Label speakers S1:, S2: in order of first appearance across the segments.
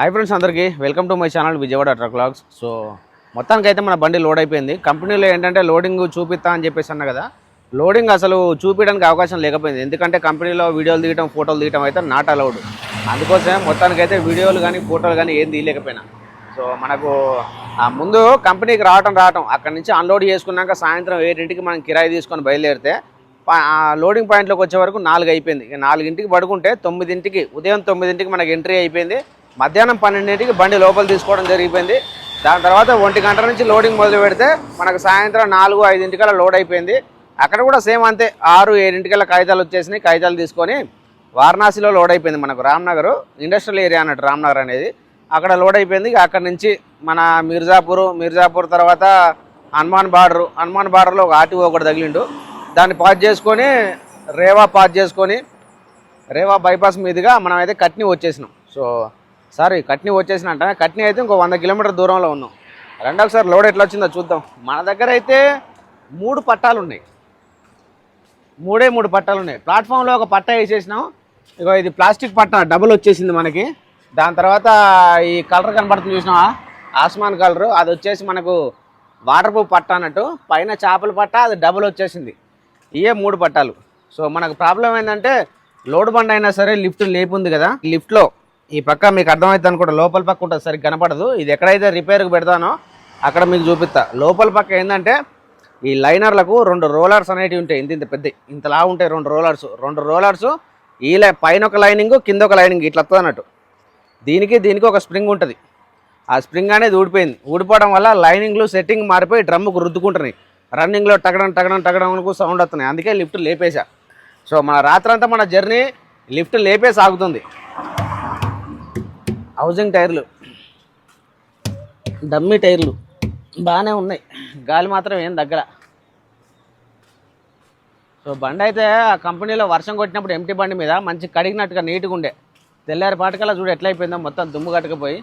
S1: High friends అందరికీ welcome to my channel Vijayawada truck logs so మొత్తానికి అయితే మన బండి లోడ్ అయిపోయింది. కంపెనీలో ఏంటంటే లోడింగ్ చూపిస్తా అని చెప్పేసి అన్న కదా లోడింగ్ అసలు చూపించడానికి అవకాశం లేకపోయింది. ఎందుకంటే కంపెనీలో వీడియోలు తీయడం ఫోటోలు తీయడం అయితే నాట్ అలౌడ్ అందుకోసమే మొత్తానికి అయితే వీడియోలు కానీ ఫోటోలు కానీ ఏం తీయలేకపోయినా. సో మనకు ఆ ముందు కంపెనీకి రావటం రావటం. అక్కడ నుంచి అన్లోడ్ చేసుకున్నాక సాయంత్రం ఏడింటికి మనం కిరాయి తీసుకొని బయలుదేరితే ఆ లోడింగ్ పాయింట్లోకి వచ్చే వరకు నాలుగు అయిపోయింది. ఇక నాలుగింటికి పడుకుంటే తొమ్మిదింటికి ఉదయం తొమ్మిదింటికి మనకి ఎంట్రీ అయిపోయింది. మధ్యాహ్నం పన్నెండింటికి బండి లోపల తీసుకోవడం జరిగిపోయింది. దాని తర్వాత ఒంటి గంట నుంచి లోడింగ్ మొదలు పెడితే మనకు సాయంత్రం నాలుగు ఐదింటికల్లా లోడ్ అయిపోయింది. అక్కడ కూడా సేమ్ అంతే ఆరు ఏడింటికల్లా కాగితాలు వచ్చేసినాయి. కాగితాలు తీసుకొని వారణాసిలో లోడ్ అయిపోయింది మనకు రామ్నగర్ ఇండస్ట్రియల్ ఏరియా అన్నట్టు రామ్నగర్ అనేది. అక్కడ లోడ్ అయిపోయింది. అక్కడ నుంచి మన మిర్జాపూర్ మిర్జాపూర్ తర్వాత హనుమాన్ బార్డర్ హనుమాన్ బార్డర్లో ఒక ఆర్టీఓ ఒకటి తగిలిండు. దాన్ని పాస్ చేసుకొని రేవా పాస్ చేసుకొని రేవా బైపాస్ మీదుగా మనం అయితే కట్ని వచ్చేసినాం. సో సారీ కట్ని వచ్చేసిన అంటే కట్ని అయితే ఇంకో వంద కిలోమీటర్ దూరంలో ఉన్నాం. రెండో ఒకసారి లోడ్ ఎట్లా వచ్చిందో చూద్దాం. మన దగ్గర అయితే మూడు పట్టాలు ఉన్నాయి. మూడే మూడు పట్టాలు ఉన్నాయి. ప్లాట్ఫామ్లో ఒక పట్ట వేసేసినాం. ఇక ఇది ప్లాస్టిక్ పట్టా డబుల్ వచ్చేసింది మనకి. దాని తర్వాత ఈ కలర్ కనబడుతుంది చూసినావా? ఆస్మాన్ కలర్. అది వచ్చేసి మనకు వాటర్ ప్రూఫ్ పట్టా అన్నట్టు. పైన చేపల పట్ట అది డబుల్ వచ్చేసింది. ఇవే మూడు పట్టాలు. సో మనకు ప్రాబ్లం ఏంటంటే లోడ్ బండ్ అయినా సరే లిఫ్ట్ లేపుంది కదా. లిఫ్ట్లో ఈ పక్క మీకు అర్థమవుతుంది అనుకుంటా లోపల పక్క ఉంటుంది సరిగ్గా కనపడదు. ఇది ఎక్కడైతే రిపేర్కి పెడతానో అక్కడ మీకు చూపిస్తా. లోపల పక్క ఏంటంటే ఈ లైనర్లకు రెండు రోలర్స్ అనేటివి ఉంటాయి. ఇంత ఇంత పెద్ద ఇంతలా ఉంటాయి రెండు రోలర్స్ రెండు రోలర్స్ ఈ లై పైన ఒక లైనింగ్ కింద ఒక లైనింగ్ ఇట్లా వస్తుంది అన్నట్టు. దీనికి దీనికి ఒక స్ప్రింగ్ ఉంటుంది. ఆ స్ప్రింగ్ అనేది ఊడిపోయింది. ఊడిపోవడం వల్ల లైనింగ్లు సెట్టింగ్ మారిపోయి డ్రమ్ముకు రుద్దుకుంటున్నాయి. రన్నింగ్లో టగడం టగడం టగడం అనుకో సౌండ్ వస్తున్నాయి. అందుకే లిఫ్ట్ లేపేశా. సో మన రాత్రంతా మన జర్నీ లిఫ్ట్ లేపే సాగుతుంది హౌసింగ్ టైర్లు. డమ్మీ టైర్లు. బాగానే ఉన్నాయి. గాలి మాత్రం ఏం దగ్గర సో బండి అయితే ఆ కంపెనీలో వర్షం కొట్టినప్పుడు ఎంటీ బండి మీద మంచి కడిగినట్టుగా నీట్గా ఉండే. తెల్లారి పాటకల్లా చూడు ఎట్లయిపోయిందో మొత్తం దుమ్ము కట్టుకుపోయి.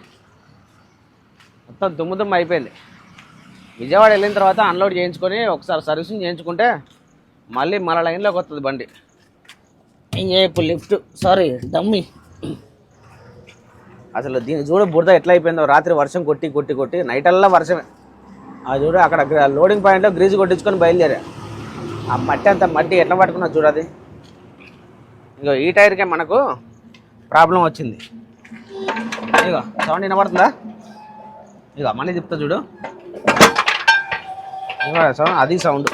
S1: మొత్తం దుమ్ము దుమ్ము అయిపోయింది. విజయవాడ వెళ్ళిన తర్వాత అన్లోడ్ చేయించుకొని ఒకసారి సర్వీసింగ్ చేయించుకుంటే మళ్ళీ మన లైన్లోకి వస్తుంది బండి. ఇప్పుడు లిఫ్ట్ సారీ డమ్మి. అసలు దీని చూడ బురద ఎట్లా అయిపోయిందో రాత్రి వర్షం కొట్టి కొట్టి కొట్టి నైట్ అల్లా వర్షమే. అది చూడు అక్కడ లోడింగ్ పాయింట్లో గ్రీజ్ కొట్టించుకొని బయలుదేరా. ఆ మట్టి అంత మట్టి ఎట్లా పట్టుకున్నా చూడది ఇగో ఈ టైర్కే మనకు ప్రాబ్లం వచ్చింది. ఇగో సౌండ్ వినబడుతుందా? ఇగో మళ్ళీ చెప్తా చూడు. సౌండ్ అది సౌండ్.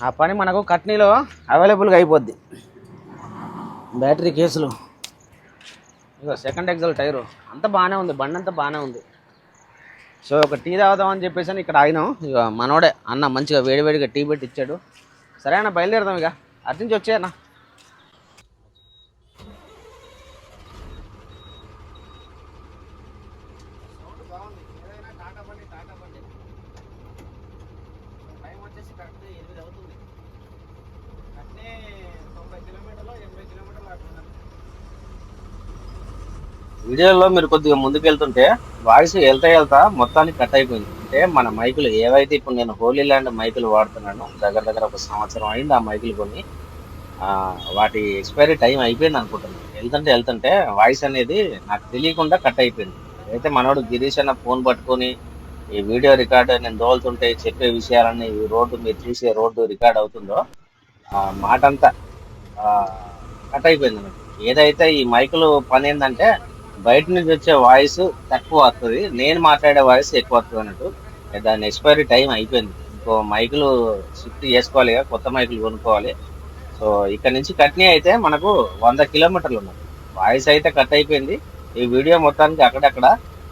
S1: ఆ పని మనకు కట్నీలో అవైలబుల్గా అయిపోద్ది. బ్యాటరీ కేసులు. ఇగో సెకండ్ ఎగ్జల్ టైరు అంతా బాగానే ఉంది బండి అంతా బాగానే ఉంది. సో ఒక టీ తాగుదామని చెప్పేసి అని ఇక్కడ ఆగినాం. ఇక మనోడే అన్న మంచిగా వేడివేడిగా టీ పెట్టి ఇచ్చాడు. సరే అన్న బయలుదేరదాం ఇక. అటు నుంచి వచ్చే వీడియోలో మీరు కొద్దిగా ముందుకు వెళ్తుంటే వాయిస్ వెళ్తా వెళ్తా మొత్తానికి కట్ అయిపోయింది. అంటే మన మైకులు ఏవైతే ఇప్పుడు నేను హోలీ ల్యాండ్ మైకులు వాడుతున్నాను దగ్గర దగ్గర ఒక సంవత్సరం అయింది ఆ మైకులు కొని వాటి ఎక్స్పైరీ టైం అయిపోయింది అనుకుంటున్నాను. వెళ్తుంటే వెళ్తుంటే వాయిస్ అనేది నాకు తెలియకుండా కట్ అయిపోయింది. అయితే మనోడు గిరీష్ అన్న ఫోన్ పట్టుకొని ఈ వీడియో రికార్డ్ నేను దోలుతుంటే చెప్పే విషయాలన్నీ ఈ రోడ్డు మీరు చూసే రోడ్డు రికార్డ్ అవుతుందో ఆ మాట అంతా కట్ అయిపోయింది ఏదైతే ఈ మైకులు పని ఏంటంటే బయట నుంచి వచ్చే వాయిస్ తక్కువ వస్తుంది. నేను మాట్లాడే వాయిస్ ఎక్కువ వస్తుంది అన్నట్టు. దాని ఎక్స్పైరీ టైం అయిపోయింది. ఇంకో మైకులు షిఫ్ట్ చేసుకోవాలి కదా కొత్త మైకులు కొనుక్కోవాలి. సో ఇక్కడ నుంచి కట్నీ అయితే మనకు వంద కిలోమీటర్లు ఉన్నది వాయిస్ అయితే కట్ అయిపోయింది. ఈ వీడియో మొత్తానికి అక్కడక్కడ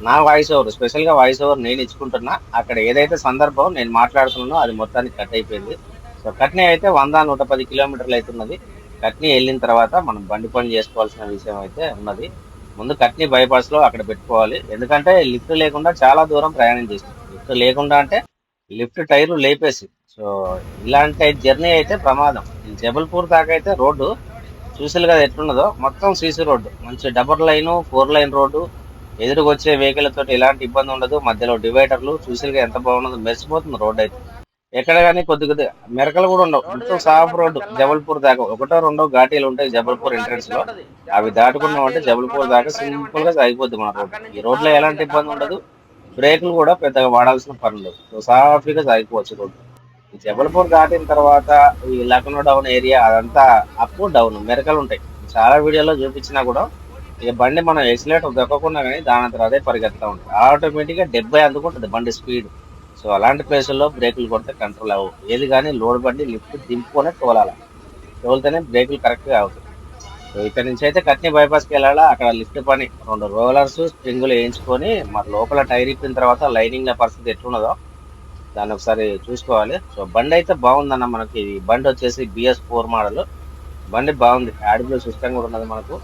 S1: నా వాయిస్ ఓవర్ స్పెషల్గా వాయిస్ ఓవర్ నేను ఇచ్చుకుంటున్నా. అక్కడ ఏదైతే సందర్భం నేను మాట్లాడుతున్నానో అది మొత్తానికి కట్ అయిపోయింది. సో కట్నీ అయితే వంద నూట పది కిలోమీటర్లు అవుతున్నది కట్నీ వెళ్ళిన తర్వాత మనం బండి పని చేసుకోవాల్సిన విషయం అయితే ఉన్నది. ముందు కట్నీ బైపాస్లో అక్కడ పెట్టుకోవాలి. ఎందుకంటే లిఫ్ట్ లేకుండా చాలా దూరం ప్రయాణం చేసాం లిఫ్ట్ లేకుండా అంటే లిఫ్ట్ టైర్లు లేపేసి. సో ఇలాంటి జర్నీ అయితే ప్రమాదం. జబల్పూర్ దాకా అయితే రోడ్డు చూసారు కదా ఎట్లున్నదో? మొత్తం సీసీ రోడ్డు. మంచి double line four line road. ఎదురుకొచ్చే vehicle తోటి ఎలాంటి ఇబ్బంది ఉండదు. మధ్యలో డివైడర్లు చూసారుగా ఎంత బాగున్నదో మెరిసిపోతుంది రోడ్ అయితే. ఎక్కడ కానీ కొద్ది కొద్దిగా మెరకలు కూడా ఉండవు. మొత్తం సాఫ్ రోడ్డు జబల్పూర్ దాకా ఒకటో రెండో ఘాటీలు ఉంటాయి జబల్పూర్ ఎంట్రన్స్లో. అవి దాటుకున్నాం అంటే జబల్పూర్ దాకా సింపుల్గా సాగిపోద్ది మన రోడ్ ఈ రోడ్లో ఎలాంటి ఇబ్బంది ఉండదు. బ్రేకులు కూడా పెద్దగా వాడాల్సిన పని ఉండదు సో సాఫీగా సాగిపోవచ్చు రోడ్డు. ఈ జబల్పూర్ దాటిన తర్వాత ఈ లక్నో డౌన్ ఏరియా అదంతా అప్ డౌన్ మెరకలు ఉంటాయి. చాలా వీడియోలో చూపించినా కూడా ఇక బండి మనం ఎక్సిలేటర్ దొక్కకుండా కానీ దాని అంతా అదే పరిగెత్తా ఉంటుంది ఆటోమేటిక్గా డెబ్బై అందుకుంటుంది బండి స్పీడ్ సో అలాంటి ప్లేసుల్లో బ్రేకులు కొడితే కంట్రోల్ అవ్వవు. ఏది కానీ లోడ్ బండి లిఫ్ట్ దింపుకొని తోలాలి. తోలితేనే బ్రేకులు కరెక్ట్గా అవుతాయి. సో ఇక్కడ నుంచి అయితే కట్నీ బైపాస్కి వెళ్ళాలా? అక్కడ లిఫ్ట్ పని. రెండు రోలర్స్ స్ప్రింగులు వేయించుకొని మరి లోపల టైర్ ఇప్పిన తర్వాత లైనింగ్ పరిస్థితి ఎట్లున్నదో దాన్ని ఒకసారి చూసుకోవాలి. సో బండి అయితే బాగుందన్న మనకి. ఈ బండి వచ్చేసి బిఎస్ ఫోర్ మోడల్. బండి బాగుంది. యాడ్బ్లూ సిస్టమ్ కూడా ఉన్నది మనకు.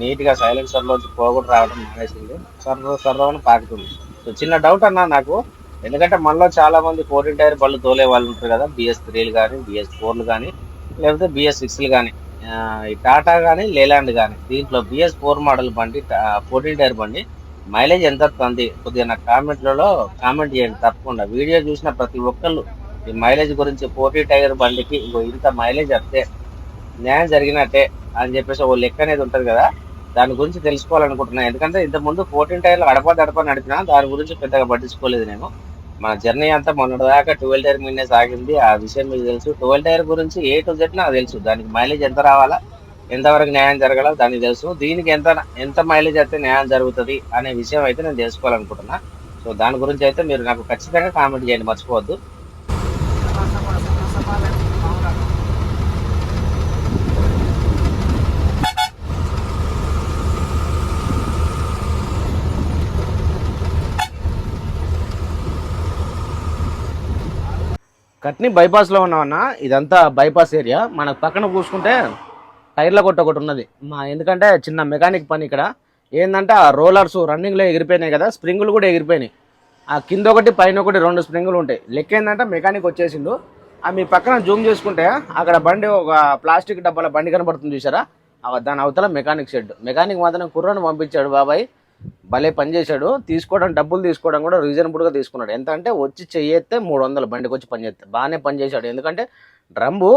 S1: నీట్గా సైలెన్సర్లోంచి పోగొట్టు రావడం మానేసింది. సర్ర సర్వని అని పాకుతుంది. సో చిన్న డౌట్ అన్న నాకు. ఎందుకంటే మనలో చాలా మంది ఫోర్టీన్ టైర్ బళ్ళు తోలే వాళ్ళు ఉంటారు కదా బిఎస్ త్రీలు కానీ బిఎస్ ఫోర్లు కానీ లేకపోతే బిఎస్ సిక్స్లు కానీ ఈ టాటా కానీ లేలాండ్ కానీ దీంట్లో బిఎస్ ఫోర్ మోడల్ బండి ఫోర్టీన్ టైర్ బండి మైలేజ్ ఎంత వస్తుంది కొద్దిగా నా కామెంట్లలో కామెంట్ చేయండి తప్పకుండా. వీడియో చూసిన ప్రతి ఒక్కళ్ళు ఈ మైలేజ్ గురించి ఫోర్టీ టైర్ బండికి ఇంత మైలేజ్ వస్తే న్యాయం జరిగినట్టే అని చెప్పేసి ఓ లెక్క అనేది ఉంటుంది కదా దాని గురించి తెలుసుకోవాలనుకుంటున్నాను ఎందుకంటే ఇంతకుముందు ముందు ఫోర్టీన్ టైర్లు అడప దడప నడిపినా దాని గురించి పెద్దగా పట్టించుకోలేదు నేను. మన జర్నీ అంతా మొన్నటిదాకా ట్వెల్వ్ టైర్ మీదనే సాగింది. ఆ విషయం మీకు తెలుసు. ట్వెల్వ్ టైర్ గురించి ఏ టు జెడ్ నాకు తెలుసు. దానికి మైలేజ్ ఎంత రావాలా ఎంతవరకు న్యాయం జరగాల దానికి తెలుసు. దీనికి ఎంత ఎంత మైలేజ్ అయితే న్యాయం జరుగుతుంది అనే విషయం అయితే నేను తెలుసుకోవాలనుకుంటున్నా. సో దాని గురించి అయితే మీరు నాకు ఖచ్చితంగా కామెంట్ చేయండి. మర్చిపోవద్దు. కట్ని బైపాస్లో ఉన్నామన్న ఇదంతా బైపాస్ ఏరియా. మనకు పక్కన చూసుకుంటే టైర్ల కొట్ట ఒకటి ఉన్నది. మా ఎందుకంటే చిన్న మెకానిక్ పని ఇక్కడ. ఏంటంటే ఆ రోలర్స్ రన్నింగ్లో ఎగిరిపోయినాయి కదా స్ప్రింగులు కూడా ఎగిరిపోయినాయి. ఆ కింద ఒకటి పైన ఒకటి రెండు స్ప్రింగులు ఉంటాయి. లెక్క ఏంటంటే మెకానిక్ వచ్చేసిండు. ఆ మీ పక్కన జూమ్ చేసుకుంటే అక్కడ బండి ఒక ప్లాస్టిక్ డబ్బాల బండి కనబడుతుంది చూసారా దాని అవతల మెకానిక్ షెడ్. మెకానిక్ మాత్రం కుర్రను పంపించాడు బాబాయ్. భలే పనిచేశాడు తీసుకోవడం డబ్బులు తీసుకోవడం కూడా రీజనబుల్గా తీసుకున్నాడు. ఎంత అంటే వచ్చి చెయ్యేస్తే మూడు వందలు బండికి వచ్చి పని చేస్తే బాగానే పనిచేశాడు ఎందుకంటే డ్రమ్ము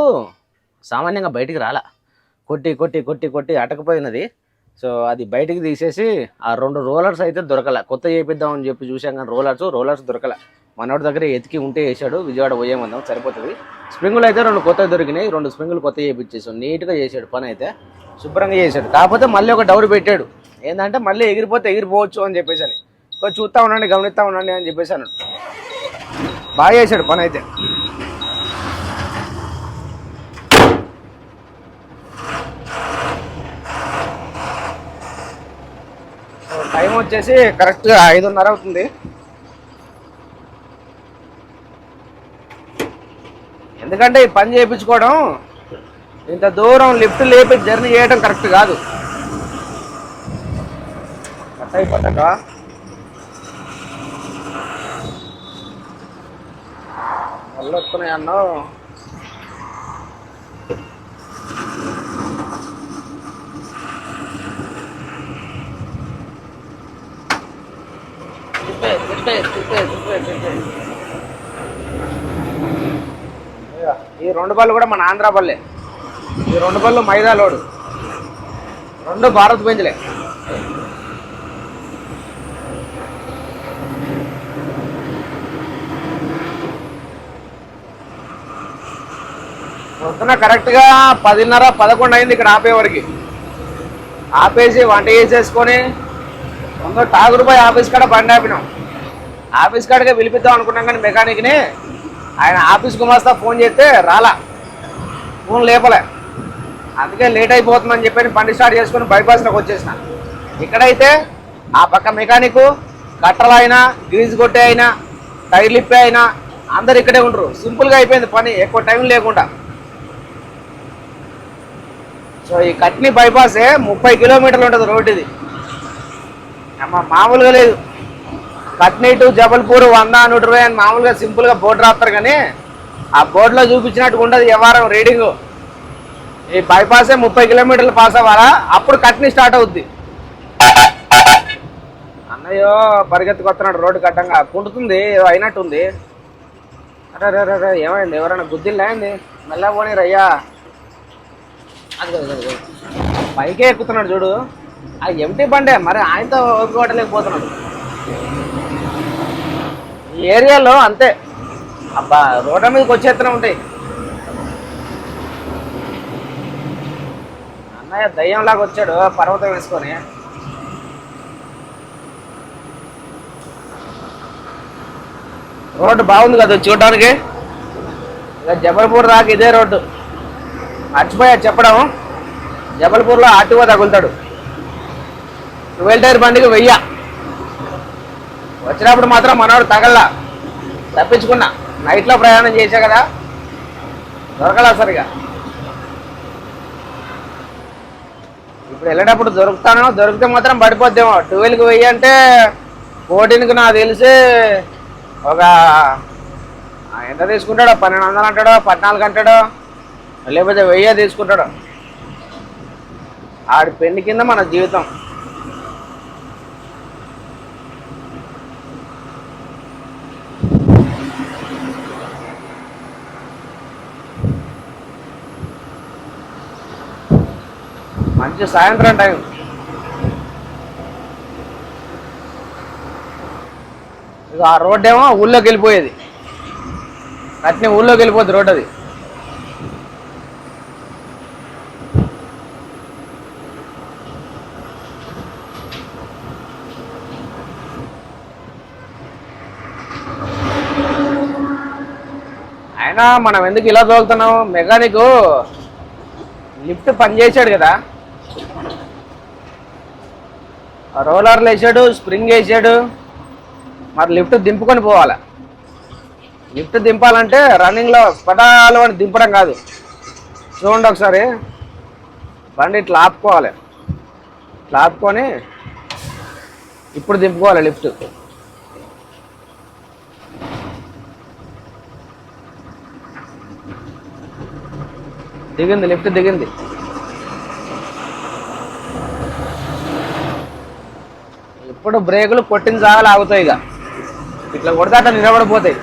S1: సామాన్యంగా బయటికి రాలా. కొట్టి కొట్టి కొట్టి కొట్టి అటకపోయినది. సో అది బయటికి తీసేసి ఆ రెండు రోలర్స్ అయితే దొరకల. కొత్త చేపిద్దామని చెప్పి చూసాం కానీ రోలర్స్ రోలర్స్ దొరకల. మనోడి దగ్గర ఎతికి ఉంటే వేసాడు విజయవాడ పోయేమందాం సరిపోతుంది. స్ప్రింగులు అయితే రెండు కొత్త దొరికినాయి. రెండు స్ప్రింగులు కొత్త చేయించేసాడు నీట్గా చేశాడు పని అయితే శుభ్రంగా చేశాడు. కాకపోతే మళ్ళీ ఒక డౌర్ పెట్టాడు. ఏంటంటే మళ్ళీ ఎగిరిపోతే ఎగిరిపోవచ్చు అని చెప్పేసి అని. చూస్తా ఉండండి గమనిస్తా ఉండండి అని చెప్పేసి అన్నాడు. బాగా చేశాడు పని అయితే. టైం వచ్చేసి కరెక్ట్గా ఐదున్నర అవుతుంది. ఎందుకంటే ఈ పని చేయించుకోవడం ఇంత దూరం లిఫ్ట్ లేపి జర్నీ చేయడం కరెక్ట్ కాదు. అయిపోతాక మళ్ళీ వస్తున్నాయి అన్నో తిప్పే, తిప్పే, తిప్పే, ఈ రెండు బళ్ళు కూడా మన ఆంధ్ర బల్లే ఈ రెండు బళ్ళు మైదా లోడు రెండు భారత్ బెంజ్లే. పొద్దున కరెక్ట్గా పదిన్నర పదకొండు అయింది ఇక్కడ ఆపేవరకు ఆపేసి వంట చేసేసుకొని ముందు ఠాగూర్బాయ్ ఆఫీస్ కాడ బండి ఆపినాం. ఆఫీస్ కాడగా పిలిపిద్దాం అనుకున్నాం కానీ మెకానిక్ని ఆయన ఆఫీస్ గుమాస్తా ఫోన్ చేస్తే రాలా. ఫోన్ లేపలే. అందుకే లేట్ అయిపోతుందని చెప్పి బండి స్టార్ట్ చేసుకొని బైపాస్లోకి వచ్చేసిన. ఇక్కడైతే ఆ పక్క మెకానిక్ కట్టలు అయినా గ్రీజ్ కొట్టే అయినా టైర్ లిప్పే అయినా అందరు ఇక్కడే ఉండరు. సింపుల్గా అయిపోయింది పని ఎక్కువ టైం లేకుండా. సో ఈ కట్ని బైపాసే ముప్పై కిలోమీటర్లు ఉంటుంది రోడ్ ఇది. అమ్మ మామూలుగా లేదు. కట్నీ టు జబల్పూర్ వంద నూట ఇరవై అని మామూలుగా సింపుల్గా బోర్డు రాస్తారు కానీ ఆ బోర్డులో చూపించినట్టు ఉండదు వ్యవహారం రీడింగ్. ఈ బైపాసే ముప్పై కిలోమీటర్లు పాస్ అవ్వాలా? అప్పుడు కట్నీ స్టార్ట్ అవుద్ది. అన్నయ్యో పరిగెత్తుకొస్తున్నాడు రోడ్డు కట్టంగా. కుంటుతుంది ఏదో అయినట్టుంది. అరే రే రే, ఏమైంది? ఎవరైనా గుద్దిల్లా అయింది మెల్లగా పోనీ రయ్యా పైకే ఎక్కుతున్నాడు చూడు. ఆ ఎంటీ బండే మరి ఆయనతో ఓపికోవట్లేకపోతున్నాడు ఈ ఏరియాలో అంతే. అబ్బా రోడ్ల మీదకి వచ్చేస్తూనే ఉంటాయి. అన్నయ్య దయ్యంలాగా వచ్చాడు పర్వతం వేసుకొని. రోడ్డు బాగుంది కదా చూడడానికి? ఇక జబల్పూర్ దాకా ఇదే రోడ్డు. మర్చిపోయా చెప్పడం. జబల్పూర్లో ఆర్టీఓ తగులుతాడు. ట్వెల్వ్ టైర్ బండికి వెయ్య. వచ్చినప్పుడు మాత్రం మనవాడు తగల్లా. తప్పించుకున్నా. నైట్లో ప్రయాణం చేశా కదా. దొరకలా సరిగా. ఇప్పుడు వెళ్ళేటప్పుడు దొరుకుతాను దొరికితే మాత్రం పడిపోద్దేమో. ట్వెల్వ్కి వెయ్యి అంటే ఫోర్టీన్కి నాకు తెలిసి ఒక ఎంత తీసుకుంటాడో? పన్నెండు వందలు అంటాడో? పద్నాలుగు అంటాడో? లేకపోతే వెయ్యి తీసుకుంటాడు? ఆడి పెళ్ళి కింద మన జీవితం. మంచి సాయంత్రం టైం. ఇక ఆ రోడ్డేమో ఊళ్ళోకి వెళ్ళిపోయేది. అట్నే ఊళ్ళోకి వెళ్ళిపోద్ది రోడ్ అది. అయినా మనం ఎందుకు ఇలా తోలుతున్నాం మెకానిక్ లిఫ్ట్ పనిచేసాడు కదా. రోలర్లు వేసాడు స్ప్రింగ్ వేసాడు. మరి లిఫ్ట్ దింపుకొని పోవాలి? లిఫ్ట్ దింపాలంటే రన్నింగ్లో పటాలు అని దింపడం కాదు. చూడండి ఒకసారి. బండి ఇట్లా ఆపుకోవాలి. ఇట్లా ఆపుకొని ఇప్పుడు దింపుకోవాలి లిఫ్ట్. దిగింది లిఫ్ట్ దిగింది. ఇప్పుడు బ్రేకులు కొట్టిన సాగలు ఆగుతాయి ఇక. ఇట్లా కొడితే అట్లా నిలబడిపోతాయి.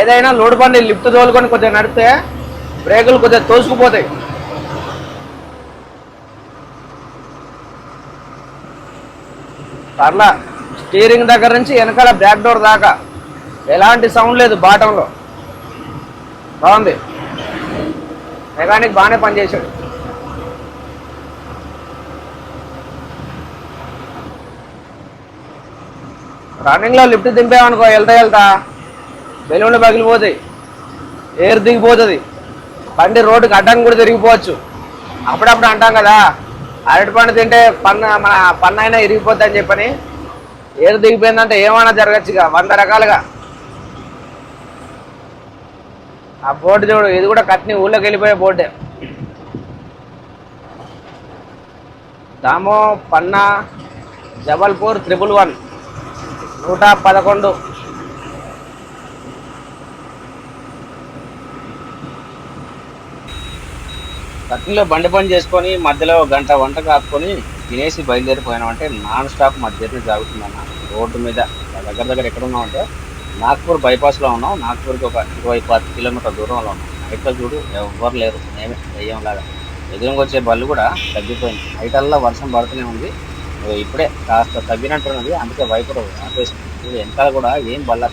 S1: ఏదైనా లోడ్ బండి లిఫ్ట్ తోలుకొని కొద్దిగా నడిపితే బ్రేకులు కొద్దిగా తోసుకుపోతాయి. పర్లా స్టీరింగ్ దగ్గర నుంచి వెనకాల బ్యాక్ డోర్ దాకా ఎలాంటి సౌండ్ లేదు బాటంలో. బాగుంది. మెకానిక్ బాగానే పనిచేశాడు. రన్నింగ్లో లిఫ్ట్ దింపామనుకో వెళ్తా వెళ్తా. బెలూన్లు పగిలిపోతాయి. ఎయిర్ దిగిపోతుంది. బండి రోడ్డుకి అడ్డానికి కూడా తిరిగిపోవచ్చు. అప్పుడప్పుడు అంటాం కదా అరటిపండు తింటే పన్ను మన పన్ను అయినా ఇరిగిపోద్ది అని చెప్పని. ఏరు దిగిపోయిందంటే ఏమైనా జరగచ్చు ఇక వంద రకాలుగా. ఆ బోర్డు చూడు ఇది కూడా కట్ని ఊళ్ళోకి వెళ్ళిపోయే బోర్డే. దామో పన్నా జబల్పూర్ త్రిపుల్ వన్ నూట పదకొండు. కట్టిలో బండి పని చేసుకొని మధ్యలో గంట వంట కాపుకొని తినేసి బయలుదేరిపోయినామంటే నాన్ స్టాప్ మా జర్నీ సాగుతుందన్న రోడ్డు మీద దగ్గర దగ్గర ఎక్కడ ఉన్నామంటే నాగ్పూర్ బైపాస్లో ఉన్నాం. నాగ్పూర్కి ఒక ఇరవై పది కిలోమీటర్ దూరంలో ఉన్నాం. నైట్లో చూడు ఎవ్వరు లేరు. మేమే దయ్యంలాగా ఎదురుగా వచ్చే బళ్ళు కూడా తగ్గిపోయింది. నైటల్లా వర్షం పడుతూనే ఉంది. ఇప్పుడే కాస్త తగ్గినట్టున్నది. అందుకే వైపు ఆపేసింది చూడు వెనకాల కూడా ఏం బళ్ళు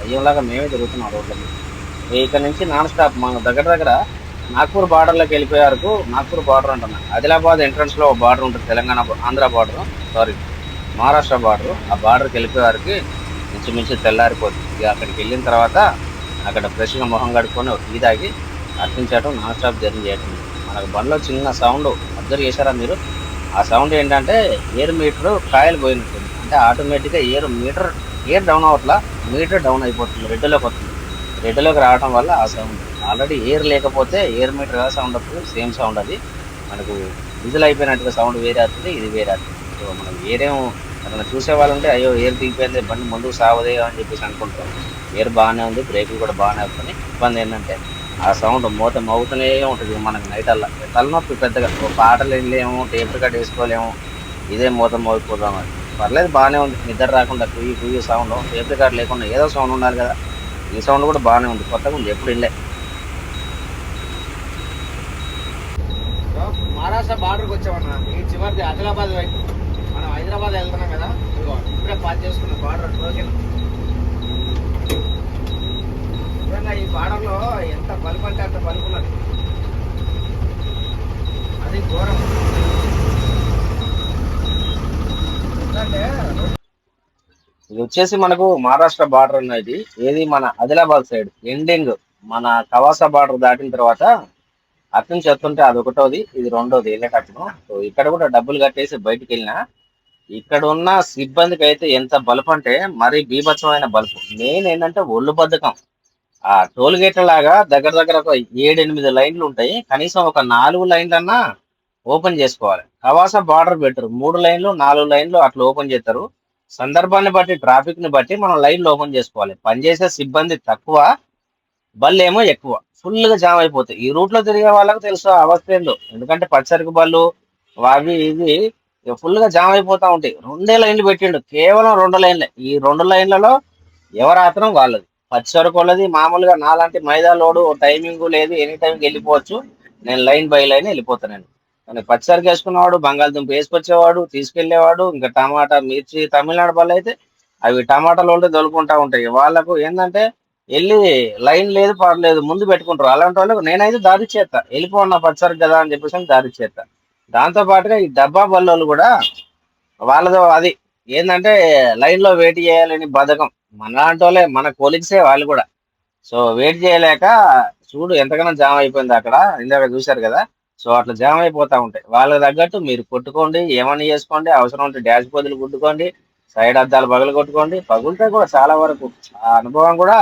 S1: దయ్యంలాగా మేమే తిరుగుతున్నాం రోడ్ల మీద. ఇక్కడ నుంచి నాన్ స్టాప్ మన దగ్గర దగ్గర నాగ్పూర్ బార్డర్లోకి వెళ్ళిపోయే వరకు నాగ్పూర్ బార్డర్ అంటున్నాను ఆదిలాబాద్ ఎంట్రన్స్లో ఒక బార్డర్ ఉంటుంది. Telangana Andhra border. Sorry Maharashtra border. ఆ బార్డర్కి వెళ్ళిపోయే వరకు ఇంచుమించు తెల్లారిపోతుంది. ఇక అక్కడికి వెళ్ళిన తర్వాత అక్కడ ఫ్రెష్గా మొహం కడుక్కొని ఒక టీ తాగి అర్పించడం నాన్ స్టాప్ జర్నీ చేయటం. మనకు బండ్లో చిన్న సౌండ్ అబ్జర్వ్ చేశారా మీరు? ఆ సౌండ్ ఏంటంటే ఎయిర్ మీటర్ కాయలు పోయినట్టుంది. అంటే ఆటోమేటిక్గా ఎయిర్ మీటర్ ఎయిర్ డౌన్ అవట్లా మీటర్ డౌన్ అయిపోతుంది రెడ్లోకి వస్తుంది. రెడ్లోకి రావడం వల్ల ఆ సౌండ్ ఆల్రెడీ ఎయిర్ లేకపోతే ఎయిర్ మీటర్ ఎలా సౌండ్ వస్తుంది సేమ్ సౌండ్ అది. మనకు విజిల్ అయిపోయినట్టుగా సౌండ్ వేరే వస్తుంది ఇది వేరే వస్తుంది. సో మనం వేరేం అతను చూసే వాళ్ళు ఉంటే అయ్యో ఏర్ దిగిపోయింది బండి ముందుకు సావదే అని చెప్పేసి అనుకుంటాం ఏర్ బాగానే ఉంది బ్రేకులు కూడా బాగానే అవుతుంది ఇబ్బంది ఏంటంటే ఆ సౌండ్ మూత మోగుతూనే ఉంటుంది మనకి నైట్ అలా. తలనొప్పి పెద్దగా పాటలు వెళ్ళలేము టేప్ రికార్డ్ వేసుకోలేము ఇదే మూత మోగిపోదాం అది పర్లేదు బాగానే ఉంది. నిద్ర రాకుండా కుయ్యి కుయ్యి సౌండ్. టేప్ రికార్డ్ లేకుండా ఏదో సౌండ్ ఉండాలి కదా.
S2: ఈ సౌండ్ కూడా బాగానే ఉంది. కొత్తగా ఉంది ఎప్పుడు వెళ్ళే
S1: మహారాష్ట్ర బార్డర్కి వచ్చామన్నా. ఈ చివరిది ఆదిలాబాద్ వైపు. హైదరాబాద్ వెళ్తున్నాం కదా ఇదిగో ఇప్పుడే పాస్ చేసుకున్న బార్డర్ టోకెన్ నిజంగా ఈ బార్డర్లో ఎంత బల్బు అంటే అంత బల్బు ఉన్నది. అది ఘోరం. ఎందుకంటే
S2: ఇది వచ్చేసి మనకు మహారాష్ట్ర బార్డర్ ఉన్నది ఏది మన ఆదిలాబాద్ సైడ్. ఎండింగ్ మన కవాసా బార్డర్ దాటిన తర్వాత అటు నుంచి అది ఒకటోది ఇది రెండోది వెళ్ళేటప్పుడు సో ఇక్కడ కూడా డబ్బులు కట్టేసి బయటికి వెళ్ళినా ఇక్కడ ఉన్న సిబ్బందికి అయితే ఎంత బలుపు అంటే మరీ బీభత్సమైన బలుపు. మెయిన్ ఏంటంటే ఒళ్ళు బద్ధకం. ఆ టోల్ గేట్ లాగా దగ్గర దగ్గర ఒక ఏడెనిమిది లైన్లు ఉంటాయి. కనీసం ఒక నాలుగు లైన్లన్నా ఓపెన్ చేసుకోవాలి. కవాసా బార్డర్ పెట్టరు మూడు లైన్లు నాలుగు లైన్లు అట్లా ఓపెన్ చేస్తారు. సందర్భాన్ని బట్టి ట్రాఫిక్ని బట్టి మనం లైన్లు ఓపెన్ చేసుకోవాలి. పనిచేసే సిబ్బంది తక్కువ బళ్ళేమో ఎక్కువ. ఫుల్గా జామ్ అయిపోతాయి. ఈ రూట్లో తిరిగే వాళ్ళకి తెలుసు అవస్థ ఏందో. ఎందుకంటే పచ్చరికి బళ్ళు అవి ఇవి ఫుల్గా జామ్ అయిపోతా ఉంటాయి. రెండే లైన్లు పెట్టిండు. కేవలం రెండు లైన్లే. ఈ రెండు లైన్లలో ఎవరాత్రం ఆత్రం వాళ్ళది. పచ్చరికి వాళ్ళది. మామూలుగా నాలాంటి మైదా లోడు టైమింగ్ లేదు ఎనీ టైంకి వెళ్ళిపోవచ్చు. నేను లైన్ బై లైన్ వెళ్ళిపోతాను కానీ పచ్చరికి వేసుకున్నవాడు బంగాళదుంప వేసుకొచ్చేవాడు తీసుకెళ్ళేవాడు ఇంకా టమాటా మిర్చి తమిళనాడు వాళ్ళు అయితే అవి టమాటాలు ఉంటే దొలుకుంటా ఉంటాయి. వాళ్ళకు ఏంటంటే వెళ్ళి లైన్ లేదు పర్లేదు ముందు పెట్టుకుంటారు. అలాంటి వాళ్ళకు నేనైతే దారి చేస్తా. వెళ్ళిపోన్నా పచ్చరికి కదా అని చెప్పేసి దారి చేస్తా. దాంతో పాటుగా ఈ డబ్బా బల్లోళ్ళు కూడా వాళ్ళతో అది ఏంటంటే లైన్లో వెయిట్ చేయాలని బద్ధకం. మన లాంటోలే వాళ్ళే మన కోలిక్సే వాళ్ళు కూడా. సో వెయిట్ చేయలేక చూడు ఎంతగానో జామ్ అయిపోయింది అక్కడ. ఇందాక చూశారు కదా. సో అట్లా జామ్ అయిపోతా ఉంటాయి. వాళ్ళకి తగ్గట్టు మీరు కొట్టుకోండి ఏమని చేసుకోండి అవసరం ఉంటే డాష్ బదులు కుట్టుకోండి సైడ్ అద్దాలు పగలు కొట్టుకోండి. పగులుతే కూడా చాలా వరకు ఆ అనుభవం కూడా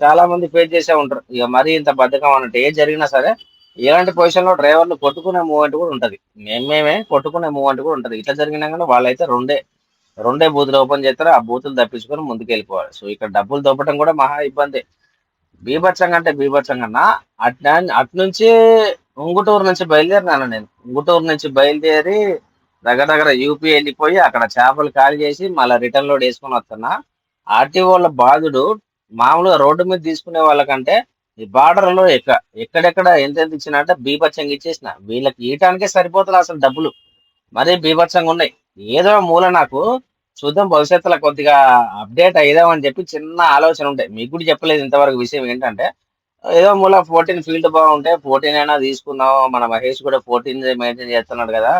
S2: చాలా మంది ఫేస్ చేసే ఉంటారు. ఇక మరీ ఇంత బద్ధకం అన్నట్టు ఏ జరిగినా సరే ఇలాంటి పొజిషన్లో డ్రైవర్లు కొట్టుకునే మూమెంట్ కూడా ఉంటది. మేమేమే కొట్టుకునే మూమెంట్ కూడా ఉంటది. ఇట్లా జరిగినా కానీ వాళ్ళైతే రెండే రెండే బూతులు ఓపెన్ చేస్తారు. ఆ బూతులు తప్పించుకొని ముందుకు వెళ్ళిపోవాలి సో ఇక్కడ డబ్బులు దొప్పటం కూడా మహా ఇబ్బంది. బీభత్సంగా అంటే బీభత్సంగా అట్ అటు నుంచి ఉంగుటూరు నుంచి బయలుదేరినాను నేను. ఉంగుటూరు నుంచి బయలుదేరి దగ్గర దగ్గర యూపీ వెళ్ళిపోయి అక్కడ చేపలు ఖాళీ చేసి మళ్ళీ రిటర్న్ లోడ్ వేసుకొని వస్తున్నా. ఆర్టీఓల బాధుడు మామూలుగా రోడ్డు మీద తీసుకునే వాళ్ళకంటే ఈ బార్డర్లో ఎక్క ఎక్కడెక్కడ ఎంతెంత ఇచ్చినట్టే బీభత్సంగా ఇచ్చేసిన. వీళ్ళకి ఇయటానికే సరిపోతుంది అసలు డబ్బులు. మరీ బీభత్సంగా ఉన్నాయి. ఏదో మూల నాకు చూద్దాం భవిష్యత్తులో కొద్దిగా అప్డేట్ అయ్యేదామని చెప్పి చిన్న ఆలోచన ఉంటాయి మీకు కూడా చెప్పలేదు ఇంతవరకు విషయం ఏంటంటే ఏదో మూల ఫోర్టీన్ ఫీల్డ్ బాగుంటే ఫోర్టీన్ అయినా తీసుకున్నాం మన మహేష్ కూడా ఫోర్టీన్ మెయింటైన్ చేస్తున్నాడు కదా.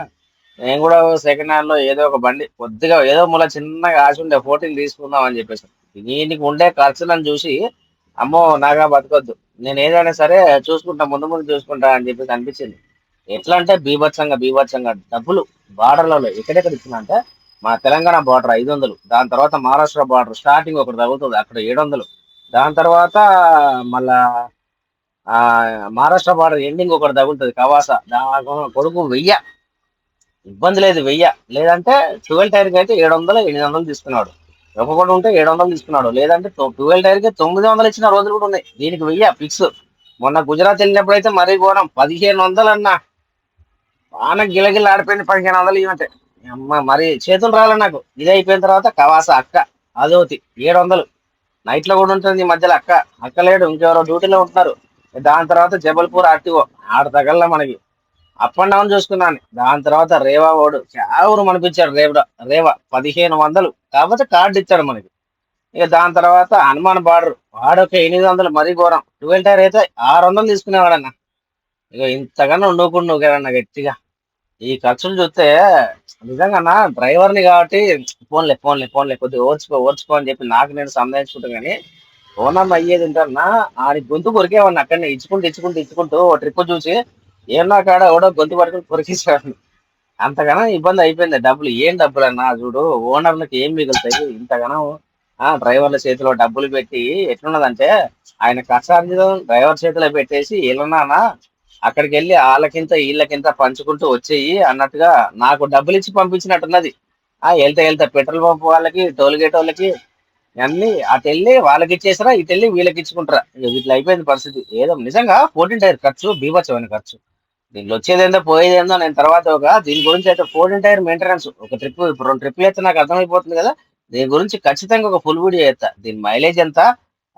S2: నేను కూడా సెకండ్ హ్యాండ్లో ఏదో ఒక బండి కొద్దిగా ఏదో మూల చిన్నగా ఆశ ఉండే ఫోర్టీన్ తీసుకుందాం అని చెప్పేసి. దీనికి ఉండే ఖర్చులను చూసి అమ్మో నాగా బతకొద్దు. నేను ఏదైనా సరే చూసుకుంటా ముందు ముందు చూసుకుంటా అని చెప్పేసి అనిపించింది. ఎట్లా అంటే బీభత్సంగా బీభత్సంగా డబ్బులు బార్డర్లలో ఎక్కడెక్కడ ఇచ్చిన అంటే మా తెలంగాణ బార్డర్ ఐదు వందలు దాని తర్వాత మహారాష్ట్ర బార్డర్ స్టార్టింగ్ ఒకటి తగ్గుతుంది అక్కడ ఏడు వందలు దాని తర్వాత మళ్ళా ఆ మహారాష్ట్ర బార్డర్ ఎండింగ్ ఒకటి తగులుతుంది కవాస. దాని కొడుకు వెయ్య. ఇబ్బంది లేదు వెయ్య. లేదంటే ట్వెల్వ్ టైర్కి అయితే ఏడు వందలు ఎనిమిది వందలు తీసుకున్నాడు. ఒక్కొక్కటి ఉంటే ఏడు వందలు తీసుకున్నాడు. లేదంటే ట్వెల్వ్ టైర్కి తొమ్మిది వందలు ఇచ్చిన రోజులు కూడా ఉన్నాయి. దీనికి వెయ్య ఫిక్స్. మొన్న గుజరాత్ వెళ్ళినప్పుడు అయితే మరీ ఘోరం. పదిహేను వందలు అన్నా. బాగా గిలగిల ఆడిపోయింది. పదిహేను వందలు ఇవ్వంటే. అమ్మ మరి చేతులు రాలే నాకు. ఇది అయిపోయిన తర్వాత కవాస అక్క అదోతి ఏడు వందలు. నైట్లో కూడా ఉంటుంది ఈ మధ్యలో అక్క. అక్క లేడు. ఇంకెవరో డ్యూటీలో ఉంటున్నారు. దాని తర్వాత జబల్పూర్ ఆర్టీఓ. ఆడ తగల మనకి. అప్ అండ్ డౌన్ చూసుకున్నాను. దాని తర్వాత రేవా ఓడు చావురు మనిపించాడు రేవా రేవా పదిహేను వందలు. కాకపోతే కార్డు ఇచ్చాడు మనకి. ఇక దాని తర్వాత హనుమాన్ బార్డర్ వాడొక ఎనిమిది వందలు మరీ ఘోరం. ట్వెల్వ్ టైర్ అయితే ఆరు వందలు తీసుకునేవాడన్న. ఇక ఇంతకన్నా ఉండకుండా కదన్న గట్టిగా. ఈ ఖర్చులు చూస్తే నిజంగా డ్రైవర్ని కాబట్టి ఫోన్లే ఫోన్లే ఫోన్లే కొద్దిగా ఓర్చుకో ఓర్చుకో అని చెప్పి నాకు నేను సంధానించుకుంటా కానీ ఓనమ్మ అయ్యేది ఉంటారన్నా ఆడి గొంతు కొరికేవాడిని అక్కడనే ఇచ్చుకుంటూ ఇచ్చుకుంటూ ఇచ్చుకుంటూ ఓ ట్రిప్ చూసి ఏమన్నా కాడ ఎవడో గొంతు పట్టుకుని కొరికేసాడు అంతగానో ఇబ్బంది అయిపోయింది. డబ్బులు ఏం డబ్బులు అన్నా చూడు ఓనర్లకు ఏం మిగులుతాయి? ఇంతగానో ఆ డ్రైవర్ల చేతిలో డబ్బులు పెట్టి ఎట్లున్నదంటే ఆయన కష్టార్జితం డ్రైవర్ చేతిలో పెట్టేసి వెళ్ళన్నానా అక్కడికి వెళ్ళి వాళ్ళకింత వీళ్ళకింత పంచుకుంటూ వచ్చేయి అన్నట్టుగా నాకు డబ్బులు ఇచ్చి పంపించినట్టున్నది. ఆ వెళ్తే వెళ్తా పెట్రోల్ పంప్ వాళ్ళకి టోల్ గేట్ వాళ్ళకి అన్ని అటు వెళ్ళి వాళ్ళకి ఇచ్చేసారా ఇటు వెళ్ళి వీళ్ళకి ఇచ్చుకుంటారా. ఇట్లా అయిపోయింది పరిస్థితి. ఏదో నిజంగా ఫోర్టీన్ టైర్ ఖర్చు బీభత్సమైన ఖర్చు. దీనిలో వచ్చేదేందో పోయేదేందో నేను తర్వాత ఒక దీని గురించి అయితే ఫోర్టీన్ టైర్ మెయింటెనెన్స్ ఒక ట్రిప్ ఇప్పుడు రెండు ట్రిప్లు అయితే నాకు అర్థమైపోతుంది కదా. దీని గురించి ఖచ్చితంగా ఒక ఫుల్ వీడియో చేస్తా. దీని మైలేజ్ ఎంత?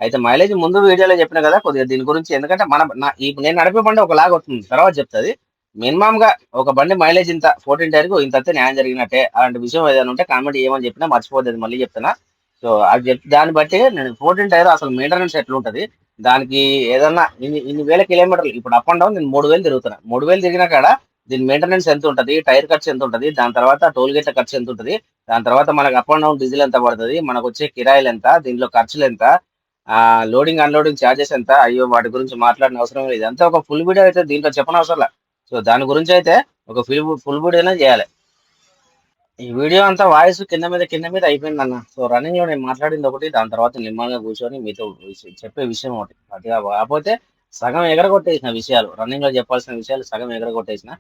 S2: అయితే మైలేజ్ ముందు వీడియోలో చెప్పిన కదా కొద్దిగా దీని గురించి. ఎందుకంటే మన ఇప్పుడు నేను నడిపే బండి ఒకలాగా వస్తుంది. తర్వాత చెప్తుంది. మినిమం గా ఒక బండి మైలేజ్ ఇంత ఫోర్టీన్ టైర్కు ఇంత న్యాయం జరిగినట్టే. అలాంటి విషయం ఏదైనా ఉంటే కామెంట్ ఏమని చెప్పినా మర్చిపోతుంది మళ్ళీ చెప్తున్నా. సో అది చెప్పి దాన్ని బట్టి నేను ఫోర్టీన్ టైర్ అసలు మెయింటెనెన్స్ ఎట్లుంటది? దానికి ఏదన్నా ఇన్ని ఇన్ని వేల కిలోమీటర్లు ఇప్పుడు అప్ అండ్ డౌన్ నేను మూడు వేలు తిరుగుతున్నా. మూడు వేలు తిరిగినా కాడ దీని మెయింటెనెన్స్ ఎంత ఉంటది టైర్ ఖర్చు ఎంత ఉంటది దాని తర్వాత టోల్ గేట్ల ఖర్చు ఎంత ఉంటది దాని తర్వాత మనకు అప్ అండ్ డౌన్ డీజిల్ ఎంత పడుతుంది? మనకు వచ్చే కిరాయిలు ఎంత? దీంట్లో ఖర్చులు ఎంత? ఆ లోడింగ్ అన్లోడింగ్ ఛార్జెస్ ఎంత? అయ్యో వాటి గురించి మాట్లాడిన అవసరం లేదు. ఇదంతా ఒక ఫుల్ వీడియో అయితే దీంట్లో చెప్పనవసరం సో దాని గురించి అయితే ఒక ఫుల్ ఫుల్ వీడియోనే చేయాలి. ఈ వీడియో అంతా వాయిస్ కింద మీద కింద మీద అయిపోయింది అన్న సో రన్నింగ్లో నేను మాట్లాడింది ఒకటి దాని తర్వాత నిమ్మల్గా కూర్చొని మీతో చెప్పే విషయం ఒకటి. అది కాకపోతే సగం ఎగరగొట్టేసిన విషయాలు రన్నింగ్లో చెప్పాల్సిన విషయాలు సగం ఎగరగొట్టేసిన.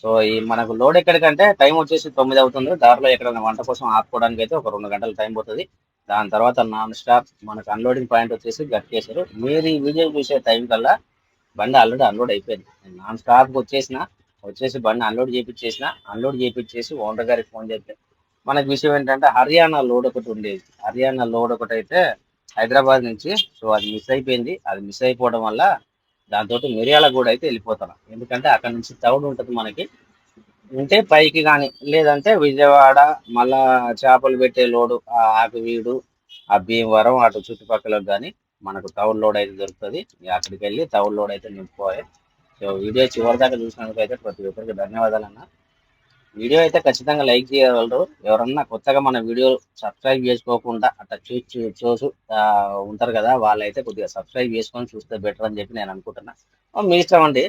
S2: సో ఈ మనకు లోడ్ ఎక్కడికంటే టైం వచ్చేసి తొమ్మిది అవుతుంది. దారిలో ఎక్కడైనా వంట కోసం ఆపుకోవడానికి అయితే ఒక రెండు గంటల టైం పోతుంది. దాని తర్వాత నాన్ స్టాప్ మనకు అన్లోడింగ్ పాయింట్ వచ్చేసి గట్కేశారు మీరు ఈ వీడియో చూసే టైం కల్లా బండి ఆల్రెడీ అన్లోడ్ అయిపోయింది. నాన్ స్టాప్ వచ్చేసిన వచ్చేసి బండి అన్లోడ్ చేయించేసిన అన్లోడ్ చేయించేసి ఓనర్ గారికి ఫోన్ చేస్తే మనకి విషయం ఏంటంటే హర్యానా లోడ్ ఒకటి ఉండేది. హర్యానా లోడ్ ఒకటి అయితే హైదరాబాద్ నుంచి సో అది మిస్ అయిపోయింది. అది మిస్ అయిపోవడం వల్ల దాంతో మిరియాల కూడా అయితే వెళ్ళిపోతాను ఎందుకంటే అక్కడ నుంచి తౌడు ఉంటుంది మనకి. ఉంటే పైకి కానీ లేదంటే విజయవాడ మళ్ళా చేపలు పెట్టే లోడు ఆ ఆకువీడు ఆ భీమవరం అటు చుట్టుపక్కల కానీ మనకు తౌడు లోడ్ అయితే దొరుకుతుంది. అక్కడికి వెళ్ళి తౌడు లోడ్ అయితే నింపుకోవాలి. సో వీడియో చివరి దాకా చూసినందుకు అయితే ప్రతి ఒక్కరికి ధన్యవాదాలు అన్న వీడియో అయితే ఖచ్చితంగా లైక్ చేయగలరు. ఎవరన్నా కొత్తగా మన వీడియో సబ్స్క్రైబ్ చేసుకోకుండా అట్లా చూసి చూ- చూసు ఉంటారు కదా వాళ్ళైతే కొద్దిగా సబ్స్క్రైబ్ చేసుకొని చూస్తే బెటర్ అని చెప్పి నేను అనుకుంటున్నా. మీ ఇష్టం అండి.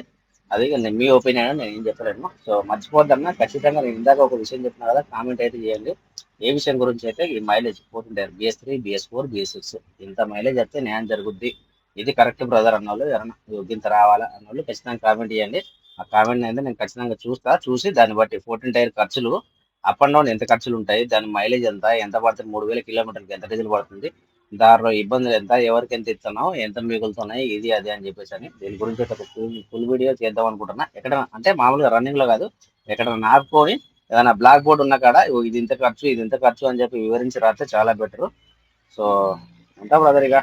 S2: అది మీ ఒపీనియన్ నేను ఏం చెప్పలేను. సో మర్చిపోద్దన్నా ఖచ్చితంగా నేను ఇందాక ఒక విషయం చెప్పిన కదా కామెంట్ అయితే చేయండి. ఏ విషయం గురించి అయితే ఈ మైలేజ్ పోతుంటారు BS three BS four BS six. ఇంత మైలేజ్ అయితే న్యాయం జరుగుద్ది. ఇది కరెక్ట్ బ్రదర్ అన్న వాళ్ళు ఎవరన్నా ఇంత రావాలా అన్న వాళ్ళు ఖచ్చితంగా కామెంట్ చేయండి ఆ కామెంట్ అయితే నేను ఖచ్చితంగా చూస్తా చూసి దాన్ని బట్టి ఫోర్టీన్ టైర్ ఖర్చులు అప్ అండ్ డౌన్ ఎంత ఖర్చులు ఉంటాయి దాని మైలేజ్ ఎంత ఎంత పడుతుంది మూడు వేల కిలోమీటర్కి ఎంత డీజిల్ పడుతుంది దారిలో ఇబ్బందులు ఎంత ఎవరికి ఎంత ఇస్తున్నావు ఎంత మిగులుతున్నాయి ఇది అది అని చెప్పేసి అని దీని గురించి ఒక ఫుల్ వీడియో చేద్దాం అనుకుంటున్నా. ఎక్కడ అంటే మామూలుగా రన్నింగ్లో కాదు ఎక్కడ నాపుకొని ఏదైనా బ్లాక్ బోర్డ్ ఉన్న కాడ ఇది ఇంత ఖర్చు ఇది ఇంత ఖర్చు అని చెప్పి వివరించి రాస్తే చాలా బెటర్ సో ఉంటా బ్రదర్ ఇక.